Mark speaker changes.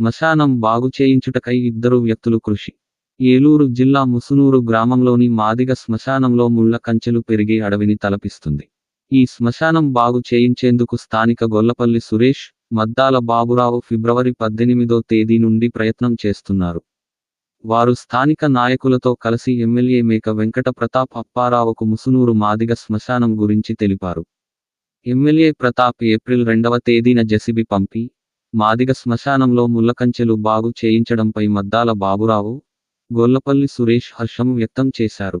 Speaker 1: శ్మశానం బాగు చేయించుటకై ఇద్దరు వ్యక్తులు కృషి. ఏలూరు జిల్లా ముసునూరు గ్రామంలోని మాదిగ శ్మశానంలో ముళ్ళ కంచెలు పెరిగి అడవిని తలపిస్తుంది. ఈ శ్మశానం బాగు చేయించేందుకు స్థానిక గొల్లపల్లి సురేష్ మద్దాల బాబురావు ఫిబ్రవరి పద్దెనిమిదో తేదీ నుండి ప్రయత్నం చేస్తున్నారు. వారు స్థానిక నాయకులతో కలిసి ఎమ్మెల్యే మేక వెంకట ప్రతాప్ అప్పారావుకు ముసునూరు మాదిగ శ్మశానం గురించి తెలిపారు. ఎమ్మెల్యే ప్రతాప్ ఏప్రిల్ రెండవ తేదీన జెసిబి పంపి మాదిగ శ్మశానంలో ముల్లకంచెలు బాగు చేయించడంపై మద్దాల బాబురావు గొల్లపల్లి సురేష్ హర్షం వ్యక్తం చేశారు.